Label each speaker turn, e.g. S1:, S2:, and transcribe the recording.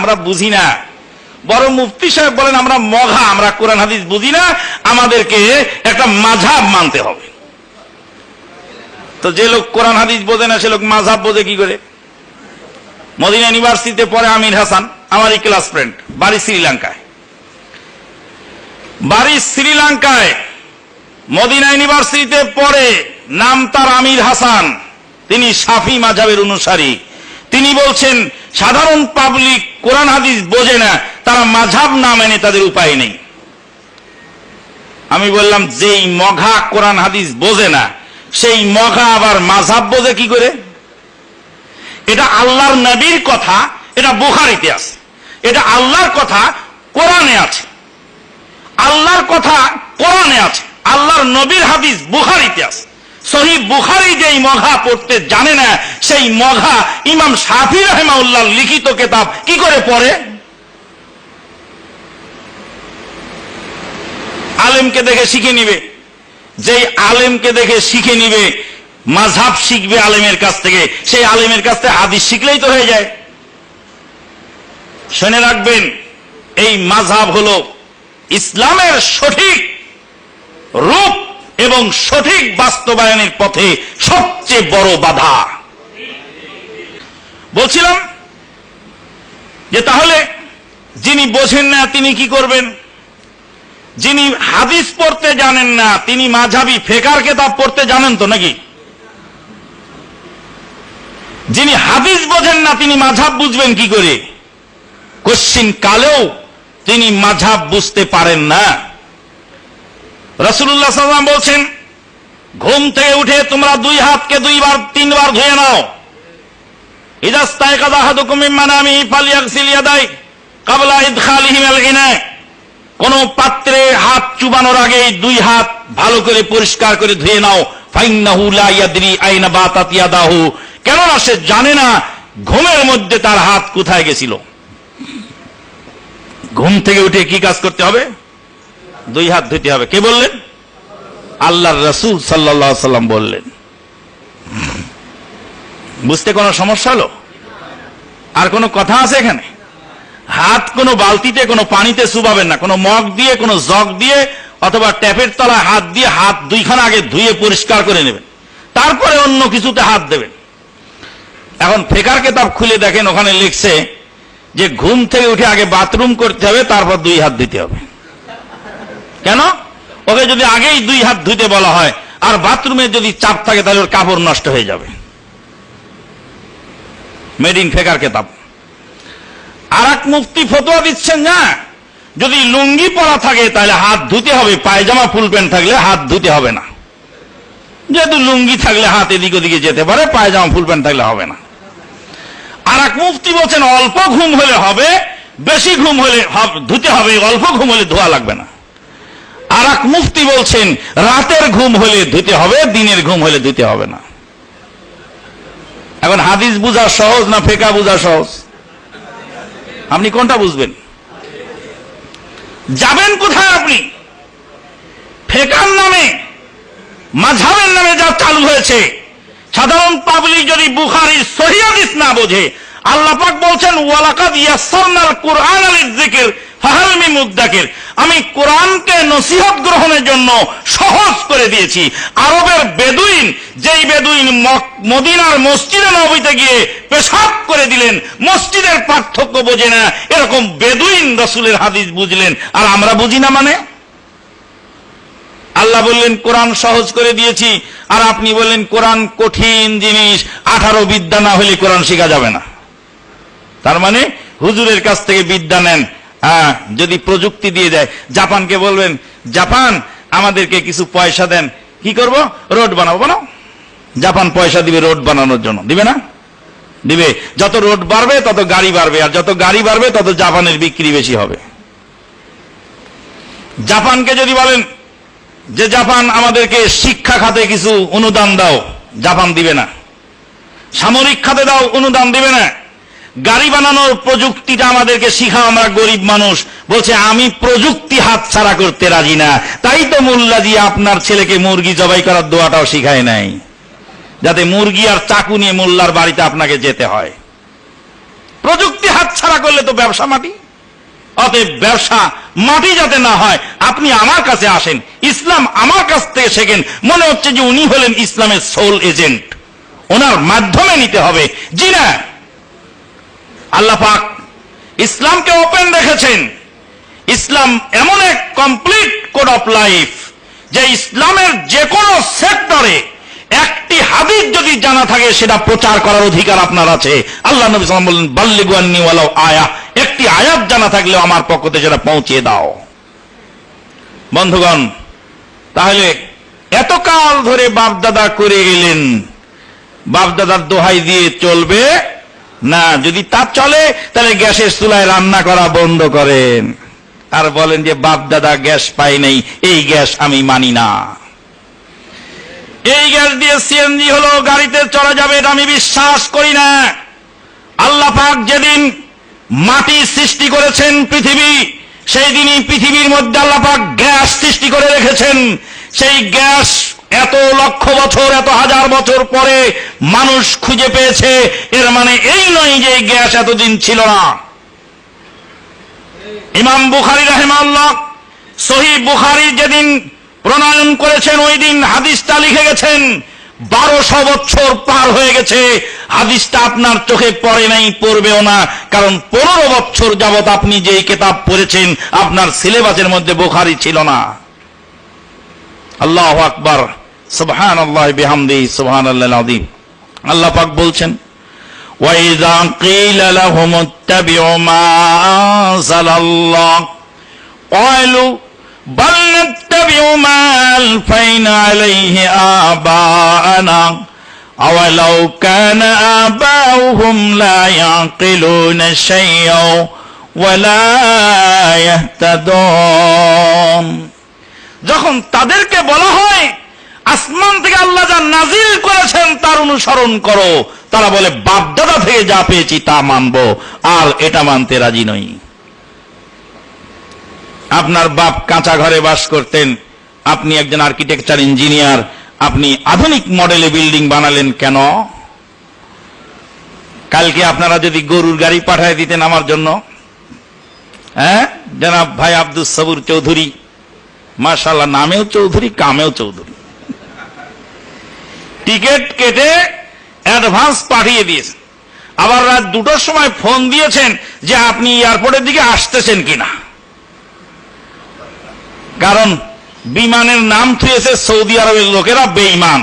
S1: আমরা বুঝি না। বড় মুফতি সাহেব বলেন, আমরা মঘা আমরা কোরআন, হাদিস বুঝি না, আমাদেরকে একটা মাঝাব মানতে হবে। তো যে লোক কোরআন, হাদিস বোঝে না, সে লোক মাঝাব বোঝে কি করে? মদিনা ইউনিভার্সিটিতে পড়ে আমির হাসান আমারই ক্লাস ফ্রেন্ড, বাড়ি শ্রীলঙ্কায়। বাড়ি শ্রীলঙ্কায় মদিনা ইউনিভার্সিটিতে পড়ে, নাম তার আমির হাসান, তিনি সাফি মাঝাবের অনুসারী। তিনি বলছেন সাধারণ পাবলিক কোরআন হাদিস বোঝে না, তারা মাঝাব না মেনে তাদের উপায় নেই। আমি বললাম, যেই মঘা কোরআন হাদিস বোঝে না, সেই মঘা আবার মাঝাব বোঝে কি করে? এটা আল্লাহর নবীর কথা, এটা বুখারিতে আছে। এটা আল্লাহর কথা কোরআনে আছে। আল্লাহর কথা কোরআনে আছে। আল্লাহর নবীর হাদিস বুখারিতে আছে। সহি বুখারি যেই মঘা পড়তে জানে না, সেই মঘা ইমাম শাফি রহমাউল্লাহ লিখিত কেতাব কি করে পড়ে? আলেমকে দেখে শিখে নিবে। যেই আলেমকে দেখে শিখে নিবে, মাঝহাব শিখবে আলেমের কাছ থেকে, সেই আলেমের কাছ থেকে হাদিস শিখলেই তো হয়ে যায়। শুনে রাখবেন, এই মাঝহাব হলো ইসলামের সঠিক রূপ এবং সঠিক বাস্তবায়নের পথে সবচেয়ে বড় বাধা। বলছিলাম যে তাহলে যিনি বোঝেন না তিনি কি করবেন? যিনি হাদিস পড়তে জানেন না, তিনি মাঝাবি ফেকার কেতাব পড়তে জানেন তো নাকি? যিনি হাদিস বোঝেন না, তিনি মাঝাব বুঝবেন কি করে? কোশ্চিন কালেও তিনি মাঝাব বুঝতে পারেন না। রসুল্লাহ সাল্লাম বলছেন, ঘুম থেকে উঠে তোমরা দুই হাতকে দুইবার, তিনবার ধুয়ে নাও। ইজাস্তায় কাদা ইয়াদাই কাবলা ইদখালিহিম আল কোন পাত্রে হাত চুবানোর আগে দুই হাত ভালো করে পরিষ্কার করে ধুয়ে নাও। ফাইন্নাহু লা ইয়াদরি আইনা বাতাত ইয়াদাহু। কেননা সে জানে না ঘুমের মধ্যে তার হাত কোথায় গেছিল। ঘুম থেকে উঠে কি কাজ করতে হবে? দুই হাত ধুতে হবে। কে বললেন? আল্লাহর রসুল সাল্লাহ সাল্লাম বললেন। বুঝতে কোনো সমস্যা হলো? আর কোনো কথা আছে এখানে? হাত কোনো বালতিতে, কোনো পানিতে চুবাবেন না। কোনো মগ দিয়ে, কোনো জগ দিয়ে, অথবা ট্যাপের তলায় হাত দিয়ে হাত দুইখানা আগে ধুয়ে পরিষ্কার করে নেবেন। তারপরে অন্য কিছুতে হাত দেবেন। এখন ফেকার কেতাব খুলে দেখেন, ওখানে লিখছে যে, ঘুম থেকে উঠে আগে বাথরুম করতে হবে, তারপর দুই হাত দিতে হবে। কেন? ওকে যদি আগেই দুই হাত ধুতে বলা হয়, আর বাথরুমে যদি চাপ থাকে, তাহলে ওর কাপড় নষ্ট হয়ে যাবে। মেড ইন ফেকার কেতাব। আর এক মুফতি ফতোয়া দিচ্ছেন না যদি লুঙ্গি পরা থাকে, তাহলে হাত ধুতে হবে, পায়জামা, ফুল প্যান্ট থাকলে হাত ধুতে হবে না। যেহেতু লুঙ্গি থাকলে হাত এদিক ওদিকে যেতে পারে, পায়জামা, ফুল প্যান্ট থাকলে হবে না। আর এক মুফতি বলছেন, অল্প ঘুম হলে হবে, বেশি ঘুম হলে ধুতে হবে, অল্প ঘুম হলে ধোয়া লাগবে না। আর মুফতি বলছেন, রাতের ঘুম হলে ধুতে হবে, দিনের ঘুম হলে ধুতে হবে না। এখন হাদিস বুঝা সহজ না ফেকা বুঝা সহজ? আপনি কোনটা বুঝবেন? যাবেন কোথায় আপনি? ফেকার নামে মাঝাবের নামে যা চালু হয়েছে, সাধারণ পাবলিক যদি বুখারি সহিদিস না বোঝে আল্লাপাক বলছেন, ওয়ালাকাদ ইয়াসসারনাল কোরআন আলিল যিকির ফাহাল মিন মুদ্দাকির। আমি কোরআনকে নসিহত গ্রহণের জন্য সহজ করে দিয়েছি। আরবের বেদুইন, যেই বেদুইন মদিনার মসজিদে নবীতে গিয়ে পেশাব করে দিলেন, মসজিদের পার্থক্য বোঝে না, এরকম বেদুইন রসুলের হাদিস বুঝলেন। আর আমরা বুঝি না মানে? আল্লাহ বললেন, কোরআন সহজ করে দিয়েছি, আর আপনি বললেন, কোরআন কঠিন জিনিস, আঠারো বিদ্যা না হলে কোরআন শেখা যাবে না। তার মানে হুজুরের কাছ থেকে বিদ্যা নেন হ্যাঁ, যদি প্রযুক্তি দিয়ে দেয়। জাপানকে বলবেন জাপান আমাদেরকে কিছু পয়সা দেন। কি করব? রোড বানাবো বানাও। জাপান পয়সা দিবে রোড বানানোর জন্য। দিবে না? দিবে। যত রোড বাড়বে তত গাড়ি বাড়বে আর যত গাড়ি বাড়বে তত জাপানের বিক্রি বেশি হবে। জাপানকে যদি বলেন যে জাপান আমাদেরকে শিক্ষা খাতে কিছু অনুদান দাও। জাপান দিবে না। সামরিক খাতে দাও অনুদান দিবে না। গাড়ি বানানোর প্রযুক্তিটা আমাদেরকে শিখাও, আমরা গরিব মানুষ। বলছে, আমি প্রযুক্তি হাত ছাড়া করতে রাজি না। তাই তো মোল্লাজি আপনার ছেলেকে মুরগি জবাই করার দোয়াটাও শিখায় নাই। যাতে মুরগি আর চাকু নিয়ে মোল্লার বাড়িতে আপনাকে যেতে হয়। প্রযুক্তি হাতছাড়া করলে তো ব্যবসা মাটি। অতএব ব্যবসা মাটি যাতে না হয়, আপনি আমার কাছে আসেন, ইসলাম আমার কাছ থেকে শেখেন। মনে হচ্ছে যে উনি হলেন ইসলামের সোল এজেন্ট। ওনার মাধ্যমে নিতে হবে। জি না। আল্লাহ পাক ইসলামকে ওপেন রেখেছেন। ইসলাম এমন এক কমপ্লিট কোড অফ লাইফ যে ইসলামের যে কোনো সেক্টরে একটি হাদিস যদি জানা থাকে, সেটা প্রচার করার অধিকার আপনার আছে। আল্লাহ নবী সাল্লাম বললেন বাল্লিগুয়ান্নি ওয়ালাও আয়া একটি আয়াত জানা থাকলেও আমার পক্ষ থেকে সেটা পৌঁছে দাও। বন্ধুগণ, তাহলে এতকাল ধরে বাপদাদা করে এলেন বাপদাদার দোহাই দিয়ে চলবে না, যদি তা চলে, তাহলে গ্যাসের চুলায় রান্না করা বন্ধ করেন। আর বলেন যে, বাপ দাদা, গ্যাস পাই নেই, এই গ্যাস আমি মানি না। এই গ্যাস দিয়ে সিএনজি হলো, গাড়িতে চলা যাবে এটা আমি বিশ্বাস করি না। আল্লাহ পাক যেদিন মাটি সৃষ্টি করেছেন পৃথিবী, সেই দিনই পৃথিবীর মধ্যে আল্লাহ পাক গ্যাস সৃষ্টি করে রেখেছেন। সেই গ্যাস এত লক্ষ বছর, এত হাজার বছর পরে মানুষ খুঁজে পেয়েছে, এর মানে এই নয় যে গ্যাস এতদিন ছিল না। ইমাম বুখারি রাহেমাল্লাহ সহি বুখারি যেদিন প্রণয়ন করেছেন, ওই দিন হাদিসটা লিখে গেছেন, বারোশো বছর পার হয়ে গেছে। হাদিসটা আপনার চোখে পড়ে নাই, পড়বেও না, কারণ পনেরো বছর যাবৎ আপনি যেই কেতাব পড়েছেন, আপনার সিলেবাসের মধ্যে বুখারি ছিল না। আল্লাহ আকবার। সুবহান আল্লাহ বিহামদি সুবহান আল্লাহ আদিম আল্লাহ পাক বলছেন وإذا قيل لهم اتبعوا ما أنزل الله قالوا بل نتبع ما ألفينا عليه آباءنا أولو كان آباؤهم لا يعقلون شيئا ولا يهتدون যখন তাদেরকে বলা হয় আসমান থেকে আল্লাহ যা নাজিল করেছেন তার অনুসরণ করো। তারা বলে, বাপদাদা থেকে যা পেয়েছি তা মানবো, আর এটা মানতে রাজি নই। আপনার বাপ কাঁচা ঘরে বাস করতেন, আপনি একজন আর্কিটেকচার ইঞ্জিনিয়ার, আপনি আধুনিক মডেলে বিল্ডিং বানালেন কেন? কালকে আপনারা যদি গরুর গাড়ি পাঠায় দিতেন আমার জন্য। হ্যাঁ? জনাব ভাই আব্দুল সবুর চৌধুরী মার্শাল্লাহ নামেও চৌধুরী, কামেও চৌধুরী। টিকিট কেটে অ্যাডভান্স পাঠিয়ে দিয়েছেন। আবার রাত দুটোর সময় ফোন দিয়েছেন যে আপনি এয়ারপোর্টের দিকে আসতেছেন কিনা। কারণ বিমানের নাম থুয়েছে সৌদি আরবের লোকেরা বেঈমান।